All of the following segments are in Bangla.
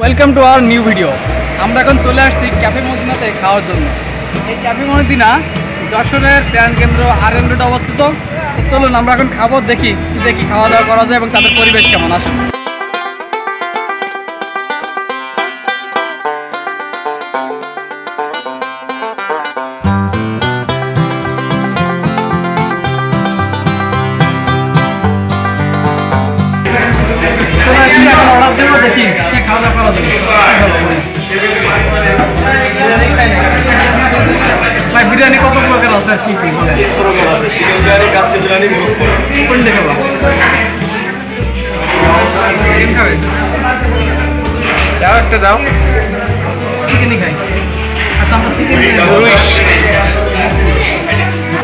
Welcome to our new video আমরা এখন চলে আসছি ক্যাফে মদিনাতে খাওয়ার জন্য। এই ক্যাফে মদিনা যশোরের প্রাণ কেন্দ্র আর এন রোডে অবস্থিত। চলুন, আমরা এখন খাব, দেখি দেখি খাওয়া দাওয়া করা যায় এবং তাদের পরিবেশ কেমন আসুন দেখি কি খাওয়া দাওয়া করা যাবে? ভাই বিরিয়ানি কত প্রকার আছে? কি কি চিকেন বিরিয়ানি কাচ্চি বিরিয়ানি কোন দেখে চিকেন খাবে? দাও একটা দাও। চিকেনই খাই। আচ্ছা আমরা চিকেন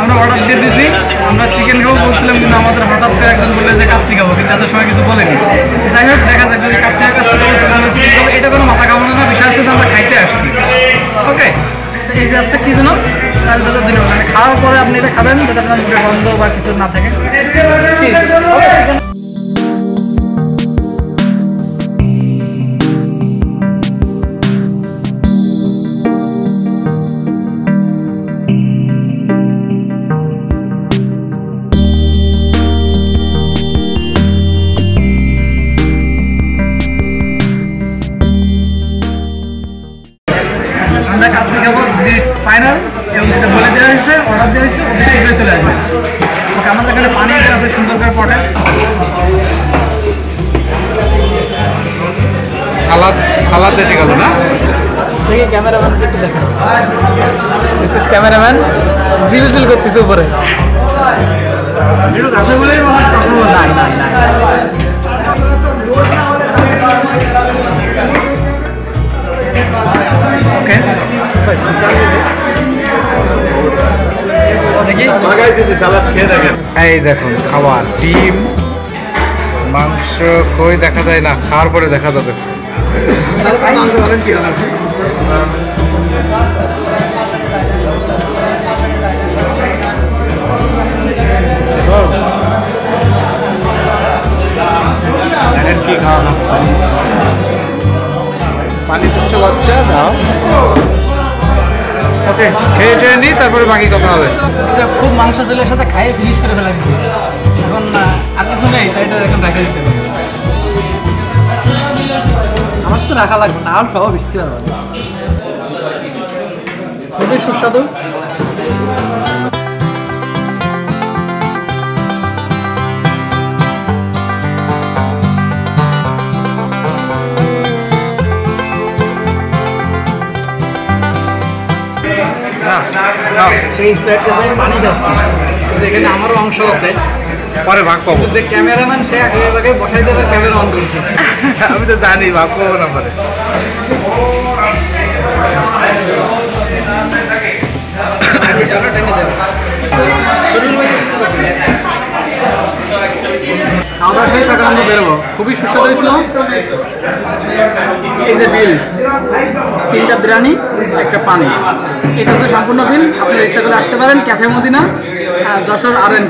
আমরা অর্ডার দিয়ে দিয়েছি আমরা চিকেন খাব বলছিলাম কিন্তু আমাদের হঠাৎ করে একজন বললে যে কাচ্চি খাব কিন্তু এত সময় কিছু বলেনি। এই যে আসছে কি যেন? চাল দাদা দিন মানে খাওয়ার পরে আপনি এটা খাবেন, যাতে আপনার মুখে গন্ধ বা কিছু না থাকে। ফাইনাল এবং যেটা বলে দেওয়া হয়েছে অর্ডার দেওয়া হয়েছে অতি শীঘ্রই চলে আসবে। ওকে আমাদের এখানে পানি আছে সুন্দর করে পটে। সালাদ সালাদ দেশে গেল না? দেখি ক্যামেরাম্যানকে একটু দেখা ইজ ক্যামেরাম্যান জিলজিল করতেছে উপরে। একটু কাছে বলেই কথা নাই নাই নাই। এই দেখুন খাবার ডিম মাংস কই দেখা যায় না খাওয়ার পরে দেখা যাবে। কি খাওয়া হচ্ছে। পানি দিচ্ছ বাচ্চা দাও। খেয়ে চেয়ে নিই, তারপরে বাকি কথা হবে। এই খুব মাংস ছেলের সাথে খাইয়ে ফিনিশ করে ফেলা দিচ্ছি এখন আর কিছু নেই, তাই এটা এখন রাখে দিতে হবে। আমার কিছু রাখা লাগবে না আর সব বৃষ্টি খুবই সুস্বাদু। সেই স্প্রেডটা সাইড পানি যাচ্ছে এখানে আমারও অংশ আছে। পরে ভাগ পাবো। যে ক্যামেরাম্যান সে আগে জায়গায় বসাই দেবে ক্যামেরা অন করছে। আমি তো জানি ভাগ পাবো না পরে। খাওয়া দাওয়া শেষ, এখন আমরা বেরোবো। খুবই সুস্বাদু হয়েছিল। এই যে বিল, তিনটা বিরিয়ানি, একটা পানি। এটা হচ্ছে সম্পূর্ণ বিল। আপনারা ইচ্ছা করে আসতে পারেন cafe Madina Jessore R N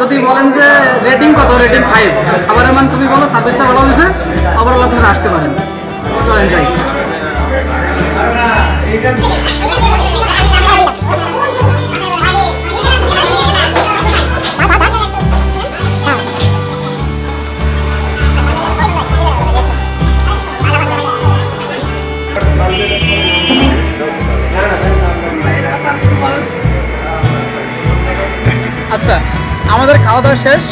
যদি বলেন যে রেটিং কত রেটিং ফাইভ খাবারের মান খুবই ভালো সার্ভিসটা ভালো দিয়েছে ওভারঅল আপনারা আসতে পারেন। চলেন যাই। আচ্ছা আমাদের খাওয়া দাওয়া শেষ।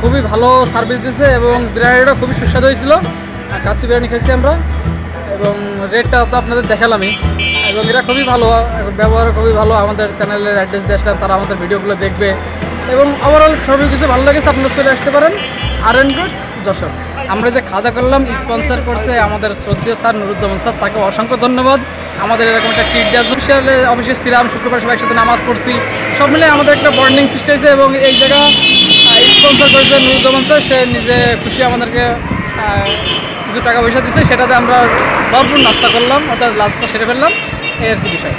খুবই ভালো সার্ভিস দিয়েছে এবং বিরিয়ানিটা খুবই সুস্বাদু হয়েছিল। কাচ্চি বিরিয়ানি খেয়েছি আমরা। এবং রেটটা তো আপনাদের দেখালামই। এবং এটা খুবই ভালো ব্যবহার খুবই ভালো। আমাদের চ্যানেলের অ্যাড্রেস দিয়ে আসলাম তারা আমাদের ভিডিওগুলো দেখবে। এবং ওভারঅল সবই কিছু ভালো লেগেছে, আপনারা চলে আসতে পারেন। R N road, Jessore. আমরা যে খাওয়া করলাম স্পন্সর করছে আমাদের শ্রদ্ধেয় স্যার নুরুজ্জামান স্যার, তাকে অসংখ্য ধন্যবাদ। আমাদের এরকম একটা ট্রিট দেওয়ার জন্য। বিশালে অফিসে ছিলাম, শুক্রবার সবাই একসাথে নামাজ পড়ছি। সব মিলে আমাদের একটা বন্ডিং সৃষ্টি হয়েছে এবং এই জায়গা স্পন্সর করেছে নুরুজ্জামান স্যার। সে নিজে খুশি আমাদেরকে কিছু টাকা পয়সা দিচ্ছে। সেটাতে আমরা ভরপুর নাস্তা করলাম, অর্থাৎ লাঞ্চটা সেরে ফেললাম। এই আর কি বিষয়।